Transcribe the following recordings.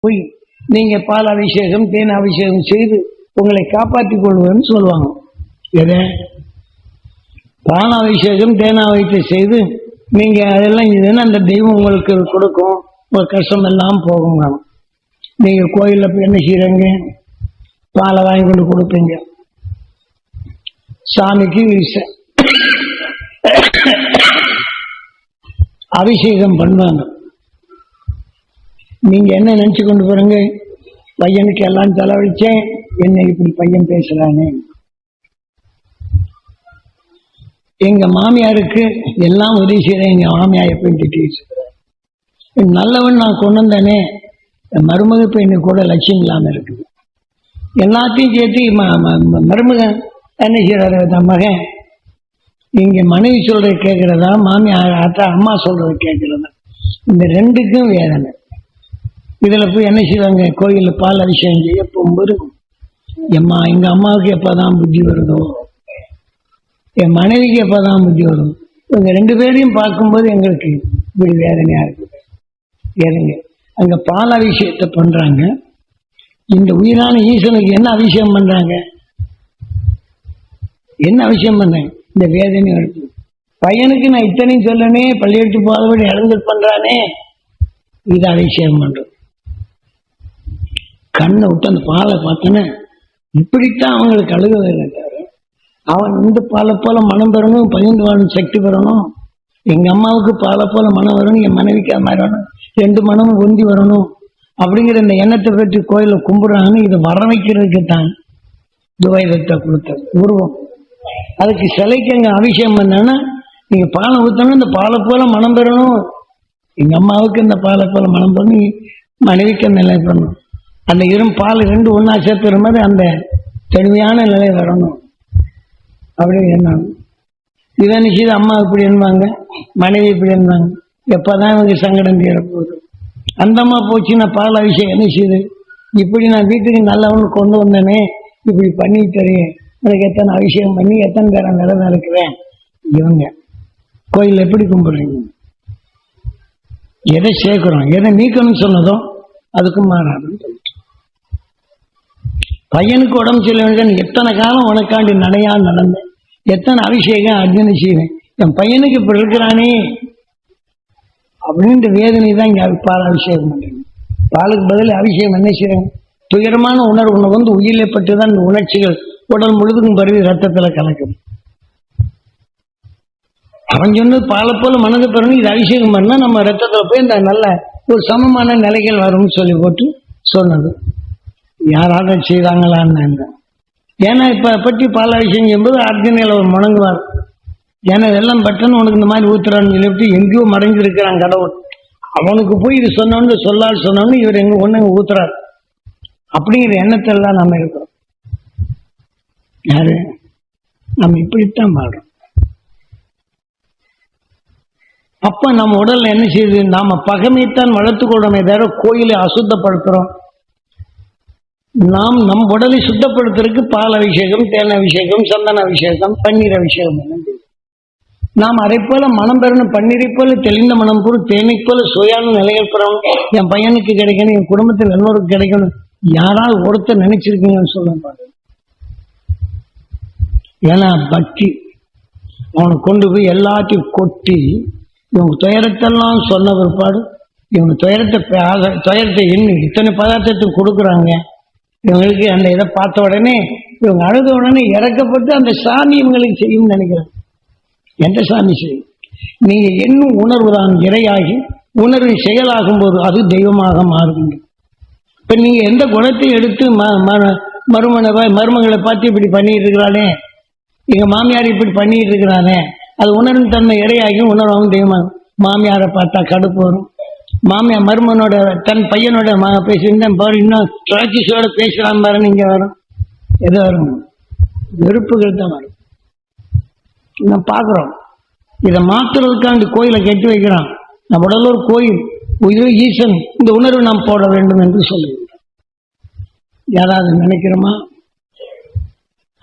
போய் நீங்க பால் அபிஷேகம் தேன் அபிஷேகம் செய்து உங்களை காப்பாற்றிக் கொள்வதுன்னு சொல்லுவாங்க. எதை? பால் அபிஷேகம் தேனாவைத்து செய்து நீங்க அதெல்லாம் இதுன்னு அந்த தெய்வம் உங்களுக்கு கொடுக்கும்? உங்கள் கஷ்டம் எல்லாம் போகுங்க நீங்க கோயிலில் போய் என்ன செய்யறீங்க பாலை வாங்கி கொண்டு கொடுப்பீங்க. சாமிக்கு அபிஷேகம் பண்ணுவாங்க. நீங்க என்ன நினைச்சு கொண்டு போறீங்க? பையனுக்கு எல்லாம் செலவழிச்சேன் என்ன இப்படி பையன் பேசுறானே? எங்க மாமியாருக்கு எல்லாம் உதவி செய்யறேன் எங்க மாமியார் எப்பயும் திட்டிட்டு நல்லவன் நான் கொண்டு வந்தேனே என் மருமக பெண்ணு கூட லட்சியம் இல்லாம இருக்குது. எல்லாத்தையும் சேர்த்து ம- ம- மருமகன் என்ன செய்யறாரு தன் மகன்? இங்க மனைவி சொல்றது கேட்கறதா மாமியார் ஆத்தா அம்மா சொல்றது கேட்கறதா? இந்த ரெண்டுக்கும் வேதனை. இதுல போய் என்ன செய்வாங்க? கோயிலில் பால் அபிஷேகம் செய்ய போகும்போது எம்மா எங்க அம்மாவுக்கு எப்பதான் புத்தி வருதோ? என் மனைவிக்கு எப்பதான் புத்தி வரும்? இவங்க ரெண்டு பேரையும் பார்க்கும்போது எங்களுக்கு இப்படி வேதனையா இருக்குது வேதனை அங்க பால் அபிஷேகத்தை பண்றாங்க. இந்த உயிரான ஈசனுக்கு என்ன அபிஷேகம் பண்றாங்க? என்ன அபிஷேகம் பண்ணேன் இந்த வேதனை எடுத்து பையனுக்கு நான் இத்தனையும் சொல்லனே பள்ளியெடுத்து போதபடி இழந்து பண்றானே. இது அபிஷேகம் பண்றது கண்ணை விட்டு அந்த பாலை பார்த்தோன்னே இப்படித்தான் அவங்களுக்கு அழுக தவிர அவன் வந்து பாலை போல மனம் பெறணும் பகிர்ந்து வாழும் சக்தி பெறணும். எங்க அம்மாவுக்கு பாலை போல மனம் வரணும் என் மனைவிக்கு அது மாதிரி வரணும். ரெண்டு மனமும் ஒந்தி வரணும். அப்படிங்கிற இந்த எண்ணத்தை பற்றி கோயில கும்பிடுறாங்கன்னு இதை வர வைக்கிறதுக்கு தான் துவைதத்தை கொடுத்தது உருவம். அதுக்கு சிலைக்கு அங்க அபிஷேகம் என்னன்னா நீங்க பாலை ஊத்தணும் இந்த பாலை போல மனம் பெறணும். எங்க அம்மாவுக்கு இந்த பாலை போல மனம் பண்ணி மனைவிக்கு அந்த நிலை பண்ணணும் அந்த இரும் பால் ரெண்டு ஒன்றா சேர்த்துற மாதிரி அந்த தெளிவான நிலை வரணும். அப்படின்னு எண்ணம் இதை நிச்சயம் அம்மா இப்படி என்பாங்க மனைவி இப்படி என்பாங்க எப்போதான் இவங்க சங்கடம் தீரப்போகுது அந்த அம்மா போச்சுன்னா பால் அபிஷேகம் என்ன செய்யுது இப்படி நான் வீட்டுக்கு நல்லவனு கொண்டு வந்தேனே இப்படி பண்ணி தரேன் எனக்கு எத்தனை அபிஷேகம் பண்ணி எத்தனை பேரை நிலவு இருக்கிறேன் இவங்க. கோயில் எப்படி கும்பிடுறீங்க? எதை சேர்க்கிறோம்? எதை நீக்கணும்னு சொன்னதோ அதுக்கும் மாறாதுன்னு சொல்லிட்டு. பையனுக்கு உடம்பு சொல்ல வேண்டிய எத்தனை காலம் உனக்காண்டி நடையா நடந்தேன்? எத்தனை அபிஷேகம் அர்ஜுன செய்வேன்? என் பையனுக்கு இப்ப இருக்கிறானே. அப்படின்ற வேதனை தான் இங்க பால் அபிஷேகம் பண்றீங்க பாலுக்கு பதில் அபிஷேகம் என்ன செய்யறாங்க துயரமான உணர்வு உனக்கு வந்து உயிரிலே பட்டு தான் இந்த உணர்ச்சிகள் உடல் முழுதுக்கும் பரவி ரத்தத்துல கலக்குது. அவன் சொன்னது பாலை போல மனது பிறகு இது அபிஷேகம் பண்ணா நம்ம ரத்தத்துல போய் இந்த நல்ல ஒரு சமமான நிலைகள் வரும்னு சொல்லி போட்டு சொன்னது. யாராவது செய்தாங்களான்னு ஏன்னா இப்ப பற்றி பால் அபிஷேகம் என்பது அர்ஜுனையில ஒரு முணங்குவார். ஏன்னா இதெல்லாம் பட்டன் உனக்கு இந்த மாதிரி ஊத்துறான்னு சொல்லிட்டு எங்கேயோ மறைஞ்சிருக்கிறான் கடவுள். அவனுக்கு போய் இது சொன்னோன்னு சொல்லால் சொன்னோன்னு இவர் எங்க ஒண்ணு ஊத்துறார். அப்படிங்கிற எண்ணத்தில் தான் நம்ம இருக்கிறோம். யாரு? நம்ம இப்படித்தான் வாழ்றோம். அப்ப நம்ம உடல்ல என்ன செய்யுது? நாம பகைமைத்தான் வளர்த்துக்கொள்ளணுமே தவிர கோயிலை அசுத்தப்படுத்துறோம். நாம் நம் உடலை சுத்தப்படுத்துறதுக்கு பால் அபிஷேகம் தேன் அபிஷேகம் சந்தன அபிஷேகம் பன்னீர் அபிஷேகம் நாம் அதை போல மனம் பெறணும் பன்னீரை போல தெளிந்த மனம் பொருள் தேனை போல சுயான நிலைகள் பெறணும் என் பையனுக்கு கிடைக்கணும் என் குடும்பத்தில் எல்லோருக்கும் கிடைக்கணும். யாராவது ஒருத்தர் நினைச்சிருக்கீங்கன்னு சொல்ல ஏன்னா பக்தி அவனை கொண்டு போய் எல்லாத்தையும் கொட்டி இவங்க துயரத்தெல்லாம் சொன்ன பிற்பாடு இவங்க துயரத்தை துயரத்தை எண்ணி இத்தனை பதார்த்தத்துக்கு கொடுக்குறாங்க. இவங்களுக்கு அந்த இதை பார்த்த உடனே இவங்க அழுத உடனே இறக்கப்பட்டு அந்த சாமி இவங்களுக்கு செய்யும்னு நினைக்கிறாங்க எந்த சாமி செய்யும்? நீங்க என்னும் உணர்வு தான் இறையாகி உணர்வு செயலாகும் போது அது தெய்வமாக மாறுங்க இப்ப நீங்க எந்த குணத்தை எடுத்து ம- ம- மருமனை மருமகளை பார்த்து இப்படி பண்ணிட்டு இருக்கிறானே எங்க மாமியார் இப்படி பண்ணிட்டு இருக்கிறானே அது உணர்வு தன்மை இறையாகி உணர்வாகும் தெய்வமாகும். மாமியாரை பார்த்தா கடுப்பு வரும். மாமியார் மருமனோட தன் பையனோட மா பேசியிருந்தேன் பாரு இன்னும் ராட்சஸோட பேசலாம் பாரு நீங்க வரும் எது வரும் வெறுப்புகள் தான் வரும். நம்ம பார்க்குறோம். இதை மாத்துறதுக்காண்டி கோயிலை கட்டி வைக்கிறான். நம்ம உடலூர் கோயில் உயிர் ஈசன் இந்த உணர்வு நாம் போட வேண்டும் என்று சொல்லுகிறார் யாராவது நினைக்கிறோமா?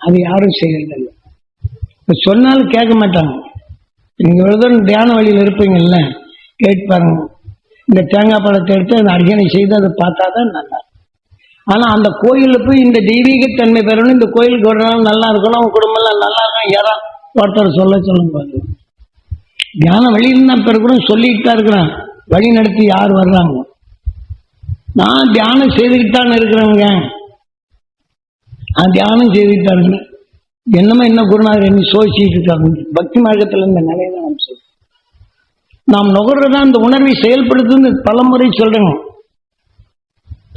அது யாரும் செய்யறதில்லை இப்போ சொன்னாலும் கேட்க மாட்டாங்க. நீங்கள் ஒரு தடவை தியான வழியில் இருப்பீங்கல்ல கேட்பாருங்க இந்த தேங்காய் பழத்தை எடுத்து அந்த அர்ச்சனை செய்து அதை பார்த்தா தான் நல்லா ஆனால் அந்த கோயிலில் போய் இந்த தெய்வீகத்தன்மை பெறணும் இந்த கோயிலுக்கு ஒரு நாள் நல்லா இருக்கணும் அவங்க குடும்பம்லாம் நல்லா இருக்கும் யாரா ஒருத்தர் சொல்ல சொல்லுங்க தியானம் தியான வழியில் தான் பெருக்கிறோம் சொல்லிட்டு தான் இருக்கிறேன் வழி நடத்தி யார் வர்றாங்க? நான் தியானம் செய்துக்கிட்டு தான் இருக்கிறேங்க. நான் தியானம் செய்துக்கிட்டு தான் இருக்கிறேன். என்னமோ என்ன குருநாதர் என்ன சோசிச்சுட்டு இருக்காங்க. பக்தி மார்க்கத்தில் இந்த நிலையை தான் நாம் நுகர்றதா அந்த உணர்வை செயல்படுத்துன்னு பலமுறை சொல்றேங்க.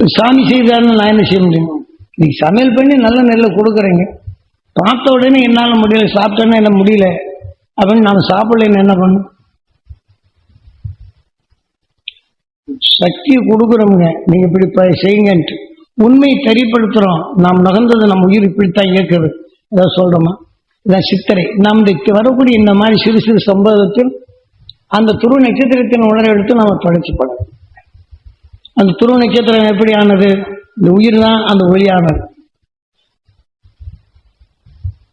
சாமி செய்தாருன்னு நான் என்ன செய்ய முடியும்? நீங்க சமையல் பண்ணி நல்ல நெல்லை கொடுக்குறீங்க. பார்த்த உடனே என்னால் முடியல சாப்பிட்டேன்னா என்ன முடியல? அப்படின்னு நான் சாப்பிடலன்னு என்ன பண்ணும்? சக்தியை கொடுக்குறோங்க நீங்க இப்படி ப- செய்யுங்கன்ட்டு. உண்மையை தெரியப்படுத்துறோம் நாம் நகர்ந்தது நம்ம உயிர் இப்படித்தான் இயக்குது. ஏதாவது சொல்றோமா? இதான் சித்தரை. நாம் வரக்கூடிய இந்த மாதிரி சிறு சிறு சம்பவத்தில் அந்த துருவ நட்சத்திரத்தின் உணர்வை எடுத்து நாம் படைச்சு அந்த துருவ நட்சத்திரம் எப்படி ஆனது இந்த உயிர் தான் அந்த ஒளியானது.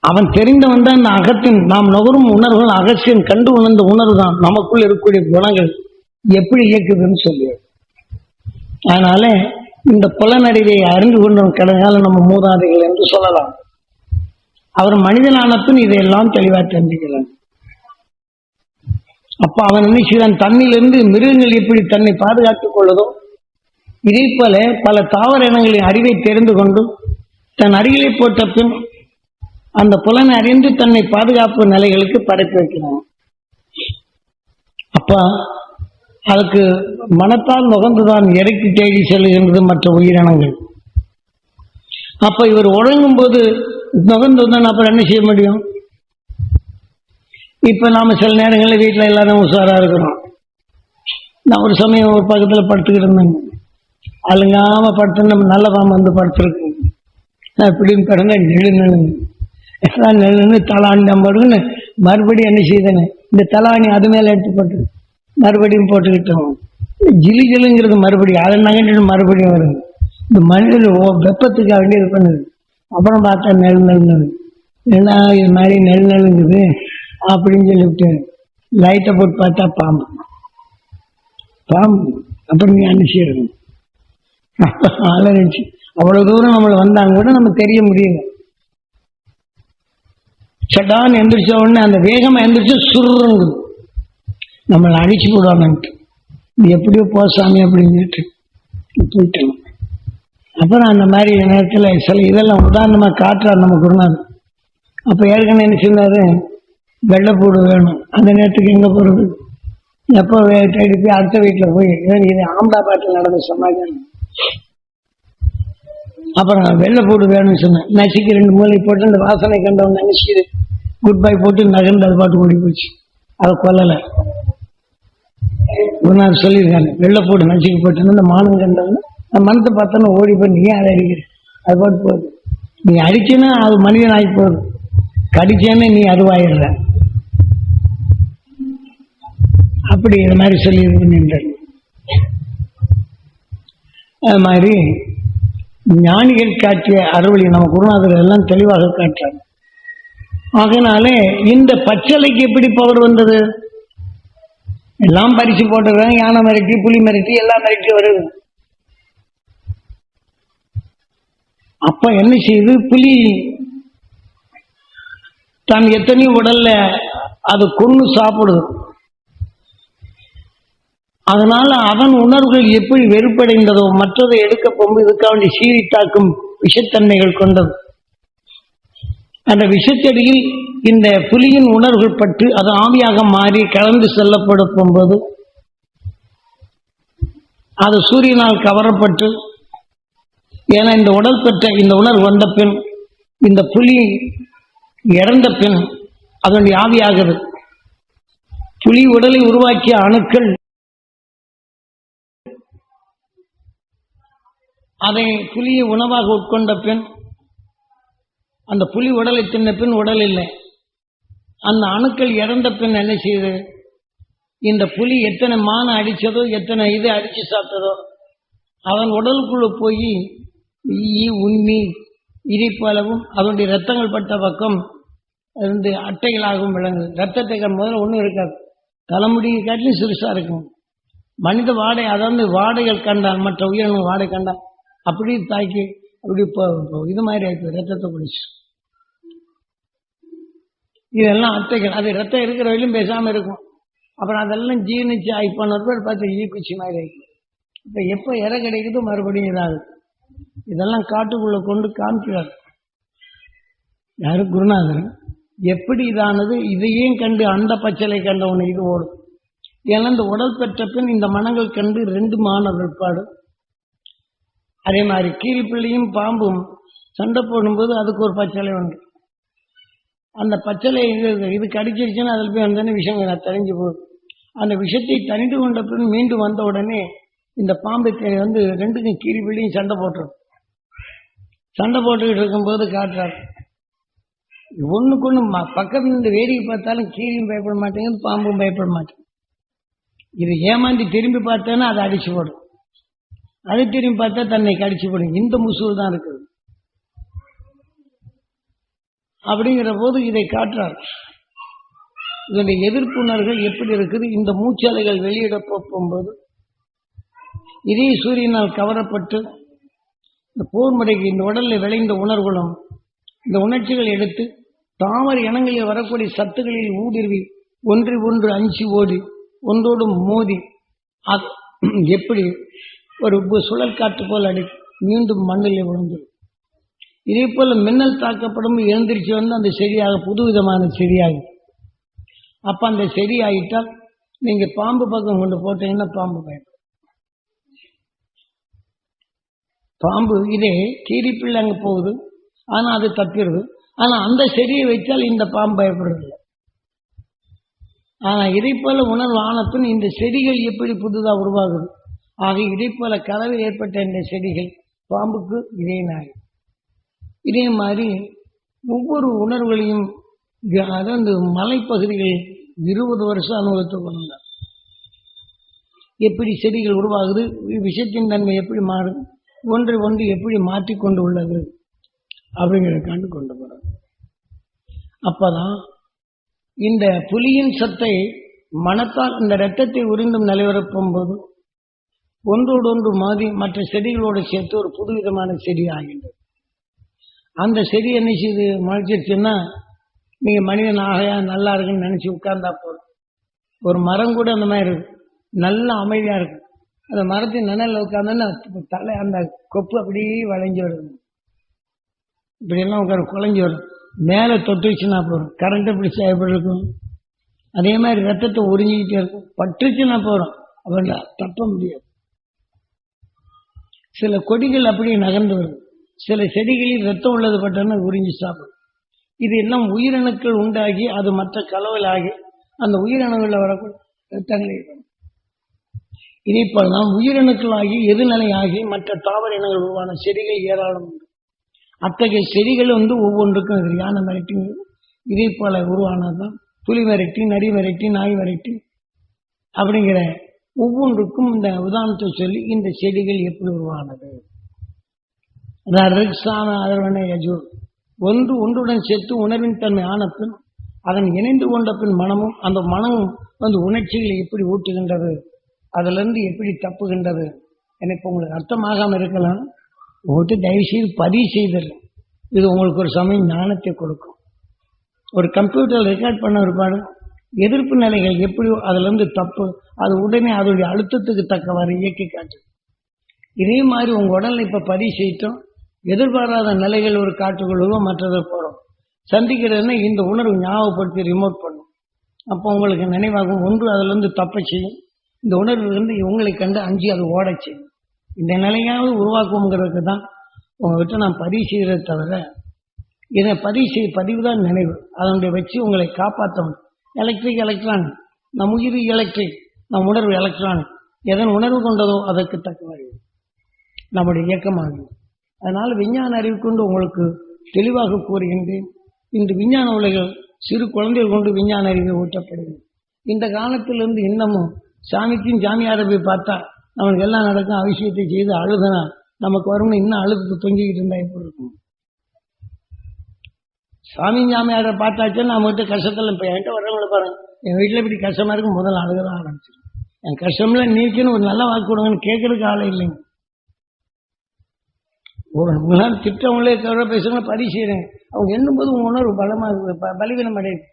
அவன் தெரிந்தவன் தான் இந்த அகத்தின் நாம் நுகரும் உணர்வுகள் அகசியம் கண்டு உணர்ந்த உணர்வு தான் நமக்குள் இருக்கக்கூடிய குணங்கள் எப்படி இயக்குதுன்னு சொல்லி அதனால இந்த புலனறிவை அறிந்து கொண்டவன் கடகால நம்ம மூதாதைகள் என்று சொல்லலாம். அவர் மனிதனான பின் இதையெல்லாம் தெளிவாக தெரிஞ்சுக்கிறான் அப்ப அவன் என்ன செய்தான் தன்னிலிருந்து மிருகங்கள் எப்படி தன்னை பாதுகாத்துக் கொள்ளதோ? இதே போல பல தாவர இனங்களின் அறிவை தெரிந்து கொண்டு தன் அருகிலே போட்ட பின் அந்த புலனை அறிந்து தன்னை பாதுகாப்பு நிலைகளுக்கு பரப்பி வைக்கிறான். அப்ப அதுக்கு மனத்தால் நுகர்ந்துதான் இறக்கி தேடி செல்கின்றது மற்ற உயிரினங்கள். அப்ப இவர் உழங்கும் போது நுகர்ந்து அப்புறம் என்ன செய்ய முடியும்? இப்ப நாம சில நேரங்களில் வீட்டில் எல்லாரும் உஷாராக இருக்கிறோம். நான் ஒரு சமயம் ஒரு பக்கத்தில் படுத்துக்கிட்டு இருந்தேங்க அழுங்காம படுத்து நம்ம நல்ல பாம்பு வந்து படுத்துருக்கு. நான் இப்படின்னு பிறந்த நெழு நெழுங்க எல்லாம் நெழுன்னு தலாணி நம்பருன்னு மறுபடியும் என்ன செய்தேன்? இந்த தலாணி அது மேலே எடுத்து போட்டு மறுபடியும் போட்டுக்கிட்டோம். ஜிலி ஜிலுங்கிறது மறுபடியும். அதை நகண்டு மறுபடியும் வருது. இந்த மனிதன் ஓ- வெப்பத்துக்காக வேண்டி இது பண்ணுது. அப்புறம் பார்த்தா நெல் நெல் என்ன இது மாதிரி நெல் நெல்லுங்குது. அப்படின்னு சொல்லிவிட்டு லைட்டை போட்டு பார்த்தா பாம்பு. பாம்பு. அப்புறம் நீ அனுப்பிச்சிடணும் அலறிச்சு அவ்வளவு தூரம் நம்மளை வந்தாங்க கூட நம்ம தெரிய முடியல. சட்டான்னு எந்திரிச்ச உடனே அந்த வேகமா எந்திரிச்சு சுருங்குது. நம்மளை அடிச்சு போடுவாங்கன்ட்டு. இது எப்படியோ போ சாமி அப்படின்னுட்டு போயிட்டோம் அப்புறம் அந்த மாதிரி நேரத்தில் சில இதெல்லாம் உதாரணமா காட்டுறார் நம்ம குருநாதர். அப்போ ஏற்கனவே என்ன சொன்னார்? வெள்ளைப்பூடு வேணும். அந்த நேரத்துக்கு எங்கே போகிறது எப்போ தேடி போய் அடுத்த வீட்டில் போய் இது ஆம்தாபாத்தில் நடந்த சமாச்சாரம். அப்புறம் வெள்ளைப்பூடு வேணும்னு சொன்னேன். நசுக்கி ரெண்டு மூளை போட்டு அந்த வாசனை கண்டவன் நினைச்சு குட் பை போட்டு நகர்ந்து அது பாட்டு ஓடி போச்சு. அதை கொல்லலை. ஒரு நாள் சொல்லியிருக்காங்க வெள்ளைப்பூடு நசுக்கி போட்டு அந்த மானம் கண்டவன் அந்த மனத்தை பார்த்தோன்னு ஓடி போய் நீ ஏன் அதை அடிக்கிற? அது பாட்டு போகுது. நீ அடிச்சேன்னா அது மனிதன் ஆகி போகுது. கடிச்சேன்னு நீ அதுவாயிடுற இப்படி இது மாதிரி சொல்லி இது பண்ணிட்டார் அது மாதிரி ஞானிகள் காட்டிய அறுவழி நம்ம குருநாதர் எல்லாம் தெளிவாக காட்டுறாங்க. ஆகினாலே இந்த பச்சலைக்கு எப்படி பவர் வந்தது? எல்லாம் பரிசு போட்டுருக்காங்க யானை மிரட்டி புலி மிரட்டி எல்லாம் மிரட்டி வருது. அப்ப என்ன செய்யுது புலி தான் எத்தனையும் உடல்ல அது கொன்று சாப்பிடுது. அதனால அவன் உணர்வுகள் எப்படி வெறுப்படைந்ததோ மற்றதை எடுக்க போகும்போது இதுக்காக வேண்டி சீறி தாக்கும் விஷத்தன்மைகள் கொண்டது. அந்த விஷத்தடியில் இந்த புலியின் உணர்வுகள் பட்டு அது ஆவியாக மாறி கலந்து செல்லப்படும் போகும்போது அது சூரியனால் கவரப்பட்டு ஏன்னா இந்த உடல் பெற்ற இந்த உணர்வு வந்த பின் இந்த புலி இறந்த பின் அதனுடைய ஆவியாகிறது. புலி உடலை உருவாக்கிய அணுக்கள் அதை புலியை உணவாக உட்கொண்ட பின் அந்த புலி உடலை தின்ன பின் உடல் இல்லை. அந்த அணுக்கள் இறந்த பின் என்ன செய்யுது இந்த புலி எத்தனை மானை அடித்ததோ எத்தனை இது அடித்து சாப்பிட்டதோ அவன் உடலுக்குள்ள போய் ஈ உண்மி இரிப்பளவும் அதனுடைய ரத்தங்கள் பட்ட பக்கம் இருந்து அட்டைகளாகவும் விளங்குது. ரத்தத்தை முதல்ல ஒன்றும் இருக்காது. தலைமுடியை காட்டிலும் சிறுசாக இருக்கும். மனித வாடை அதாவது வாடைகள் கண்டால் மற்ற உயிரினம் வாடை கண்டால் அப்படி தாக்கி அப்படி இப்போ இது மாதிரி ஆயிடுச்சு ரத்தத்தை குடிச்சு. இதெல்லாம் அத்தைகள் அது ரத்தம் இருக்கிற வரையிலும் பேசாம இருக்கும். அப்புறம் அதெல்லாம் ஜீர்ணிச்சு ஆகி போன பார்த்து ஈக்குச்சி மாதிரி ஆயிடுச்சு. இப்போ எப்போ இற கிடைக்குதோ மறுபடியும் இதாகுது. இதெல்லாம் காட்டுக்குள்ள கொண்டு காமிக்கிறார். யாரு? குருநாதர். எப்படி இதானது? இதையும் கண்டு அந்த பச்சலை கண்ட ஒன்று இது ஓடும். ஏன்னா இந்த உடல் பெற்ற பின் இந்த மனங்கள் கண்டு ரெண்டு மான விற்பாடு. அதே மாதிரி கீழ்பிள்ளையும் பாம்பும் சண்டை போடும்போது அதுக்கு ஒரு பச்சலை உண்டு. அந்த பச்சலை இது இது கடிச்சிருச்சுன்னா அதில் போய் வந்தோடனே விஷம் தெரிஞ்சு போகுது அந்த விஷத்தை தணிந்து கொண்ட பின் மீண்டும் வந்த உடனே இந்த பாம்பு வந்து ரெண்டுக்கும் கீழ்பிள்ளையும் சண்டை போட்டுரும். சண்டை போட்டுக்கிட்டு இருக்கும்போது காட்டுறாரு. ஒண்ணுக்கு ஒன்று ம- பக்கத்துல இருந்து வேடிக்கை பார்த்தாலும் கீரியும் பயப்பட மாட்டேங்குது பாம்பும் பயப்பட மாட்டேங்குது. இது ஏமாந்து திரும்பி பார்த்தேன்னா அதை அடிச்சு போடும். அது திரும்பி பார்த்தா தன்னை கடிச்சு போடும் இந்த முசூல் தான் இருக்குது. அப்படிங்கிற போது இதை காட்டுறார். இதனுடைய எதிர்ப்புணர்கள் எப்படி இருக்குது? இந்த மூச்சலைகள் வெளியிட போகும்போது இதே சூரியனால் கவரப்பட்டு இந்த போர் முறைக்கு இந்த உடலில் விளைந்த உணர்வுகளும் இந்த உணர்ச்சிகள் எடுத்து தாமரை இனங்களில் வரக்கூடிய சத்துக்களில் ஊடுருவி ஒன்று ஒன்று அஞ்சு ஓடி ஒன்றோடும் மோதி அது எப்படி ஒரு சுழல் காற்று போல் அடி மீண்டும் மண்ணில் விழுந்து இதே போல மின்னல் தாக்கப்படும் எழுந்திரிச்சு வந்து அந்த செடியாக புதுவிதமான செடியாகும் அப்ப அந்த செடி ஆகிட்டால் நீங்க பாம்பு பக்கம் கொண்டு போட்டீங்கன்னா பாம்பு பயப்படும் பாம்பு இதே கீரிப்பிள்ளை அங்கே போகுது. ஆனால் அது தப்பிடுது ஆனால் அந்த செடியை வைத்தால் இந்த பாம்பு பயப்படுறதில்லை. ஆனால் இதை போல உணர்வு ஆன பின் இந்த செடிகள் எப்படி புதுதாக உருவாகுது? ஆக இதைப்போல கலவில் கலவை ஏற்பட்ட இந்த செடிகள் பாம்புக்கு இதே நாய் இதே மாதிரி ஒவ்வொரு உணர்வுகளையும் அதாவது இந்த மலைப்பகுதிகள் இருபது வருஷம் அனுபவத்தை கொண்டார் எப்படி செடிகள் உருவாகுது விஷயத்தின் தன்மை எப்படி மாறுது ஒன்று ஒன்று எப்படி மாற்றிக்கொண்டு உள்ளது அப்படிங்கிறத கண்டு கொண்டு போறார். அப்பதான் இந்த புலியின் சத்தை மனத்தால் இந்த இரத்தத்தை உறிந்தும் நிலைவரப்பும் போது ஒன்றோடொன்று மாறி மற்ற செடிகளோடு சேர்த்து ஒரு புதுவிதமான செடி ஆகின்றது. அந்த செடி என்ன செய்து முளைச்சிருச்சுன்னா நீங்கள் மனிதன் ஆகையா நல்லா இருக்குன்னு நினச்சி உட்கார்ந்தா போதும். ஒரு மரம் கூட அந்த மாதிரி இருக்கு. நல்லா அமைதியாக இருக்கும் அந்த மரத்தின் நிழல்ல உட்காந்தோன்னா தலை அந்த கொப்பு அப்படியே வளைஞ்சு வருது. இப்படியெல்லாம் உட்கார குழஞ்சி வரும் மேலே தொட்டுச்சுன்னா போகிறோம் கரண்ட் பிடிச்சா எப்படி இருக்கும்? அதே மாதிரி ரத்தத்தை உறிஞ்சிக்கிட்டே இருக்கும். பட்டுச்சுன்னா போகிறோம் அப்படின்னா தப்ப முடியாது. சில கொடிகள் அப்படியே நகர்ந்து வரும் சில செடிகளில் ரத்தம் உள்ளது பட்டன உறிஞ்சி சாப்பிடும். இது எல்லாம் உயிரணுக்கள் உண்டாகி அது மற்ற கலவலாகி அந்த உயிரணுகளில் வரக்கூடிய ரத்தங்களை வரும். இதே போலதான் எதிர்நிலை எதிர்நிலையாகி மற்ற தாவர இனங்கள் உருவான செடிகள் ஏராளம் உண்டு. அத்தகைய செடிகள் வந்து ஒவ்வொன்றுக்கும் இது யானை மிரட்டி இதே போல உருவானதுதான். புலி மிரட்டி நரி மிரட்டி நாய் மிரட்டி அப்படிங்கிற ஒவ்வொன்றுக்கும் இந்த உதாரணத்தை சொல்லி இந்த செடிகள் எப்படி உருவானது. ரிக்ஸான அதர்வன யஜூர் ஒன்று ஒன்றுடன் சேர்த்து உணர்வின் தன்மை ஆன பின் அதன் இணைந்து கொண்ட பின் மனமும் அந்த மனமும் வந்து உணர்ச்சிகளை எப்படி ஊட்டுகின்றது அதிலிருந்து எப்படி தப்புகின்றது எனக்கு உங்களுக்கு அர்த்தமாகாமல் இருக்கலாம். உங்கள்கிட்ட தயவு செய்து பதிவு செய்தல். இது உங்களுக்கு ஒரு சமயம் ஞானத்தை கொடுக்கும். ஒரு கம்ப்யூட்டர் ரெக்கார்ட் பண்ண ஒரு பாடம் எதிர்ப்பு நிலைகள் எப்படி அதுலேருந்து தப்பு அது உடனே அதோடைய அழுத்தத்துக்கு தக்கவாறு இயக்கி காட்டு இதே மாதிரி உங்க உடல்ல இப்ப பதிவு எதிர்பாராத நிலைகள் ஒரு காட்டுக்குள்ளவோ மற்றதை போறோம். சந்திக்கிறதுனா இந்த உணர்வு ஞாபகப்படுத்தி ரிமோட் பண்ணும். அப்போ உங்களுக்கு நினைவாகும் ஒன்று அதுல தப்ப செய்யும். இந்த உணர்வு இருந்து உங்களை கண்டு அஞ்சு அது ஓட செய்யும். இந்த நிலையாவது உருவாக்குங்கிறதுக்கு தான் உங்ககிட்ட நான் பதிவு செய்கிறத தவிர இதை பதிவு செய் பதிவு தான் நினைவு. அதனுடைய வச்சு உங்களை காப்பாற்ற முடியும் எலக்ட்ரிக் எலக்ட்ரான் நம் உயிர் எலக்ட்ரிக் நம் உணர்வு எலக்ட்ரான் எதன் உணர்வு கொண்டதோ அதற்கு தக்க அறிவு நம்முடைய இயக்கமாகும் அதனால் விஞ்ஞான அறிவு கொண்டு உங்களுக்கு தெளிவாக கூறுகின்றேன். இந்த விஞ்ஞான உலைகள் சிறு குழந்தைகள் கொண்டு விஞ்ஞான அறிவை ஊட்டப்படுது இந்த காலத்திலிருந்து இன்னமும் சாமிக்கும் சாமியாரை போய் பார்த்தா நமக்கு எல்லாம் நடக்கும் அவசியத்தை செய்து அழுதுனா நமக்கு வரும்னு இன்னும் அழுது தொங்கிக்கிட்டு இருந்தா எப்படி இருக்கும்? சாமி சாமியாரை பார்த்தாச்சும் நான் கிட்ட கஷ்டத்தில் இப்போ என்கிட்ட வர்றவங்களை பாருங்க. என் வீட்டில் இப்படி கஷ்டமாக இருக்கும் முதல்ல அழுகதான் ஆரம்பிச்சிடும் என் கஷ்டம்ல நீக்கின்னு ஒரு நல்ல வாக்கு கொடுங்கன்னு கேட்கறதுக்கு ஆளே இல்லைங்க. ஒரு முன்னாள் திட்டவங்களே தவிர பேசுங்க பரிசீலனை அவங்க எண்ணும்போது உங்க உணர்வு பலமாக இருக்கு ப- பலவீனம் அடையுது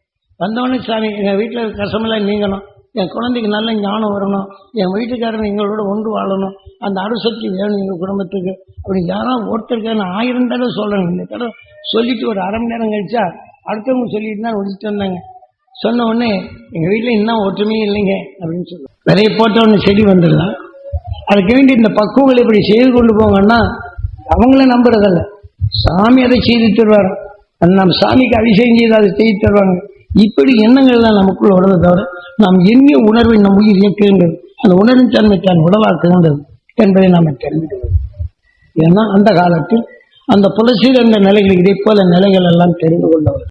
வந்தவொடனே சாமி எங்கள் வீட்டில் கஷ்டமெல்லாம் நீங்கணும். என் குழந்தைக்கு நல்ல ஞானம் வரணும். என் வீட்டுக்காரன் எங்களோட ஒன்று வாழணும். அந்த அருசக்தி வேணும் எங்கள் குடும்பத்துக்கு. அப்படி யாராவது ஒருத்தருக்கு நான் ஆயிரம் தடவை சொல்லணும். இந்த தடவை சொல்லிட்டு ஒரு அரை மணி நேரம் கழிச்சா அடுத்தவங்க சொல்லிட்டு தான் ஒழிச்சிட்டு வந்தாங்க. சொன்ன உடனே எங்கள் வீட்டில் இன்னும் ஒற்றுமையே இல்லைங்க அப்படின்னு சொல்லுவாங்க நிறைய போட்ட உடனே செடி வந்துடலாம் அதுக்கு வேண்டி இந்த பக்குவங்களை இப்படி செய்து கொண்டு போங்கன்னா அவங்கள நம்புறதில்ல. சாமி அதை செய்து தருவார். நம்ம சாமிக்கு அபிஷேகம் செய்து அதை செய்து தருவாங்க. இப்படி எண்ணங்கள் எல்லாம் நமக்குள்ள உடலை தவிர நாம் எண்ணிய உணர்வை நம் உயிர் இயக்குகின்றது அந்த உணர்வின் தன்மை தான் உடலாக்குகின்றது என்பதை நாம் தெரிந்து ஏன்னா அந்த காலத்தில் அந்த புலசீர் என்ற நிலைகள் இதை போல நிலைகள் எல்லாம் தெரிந்து கொண்டவர்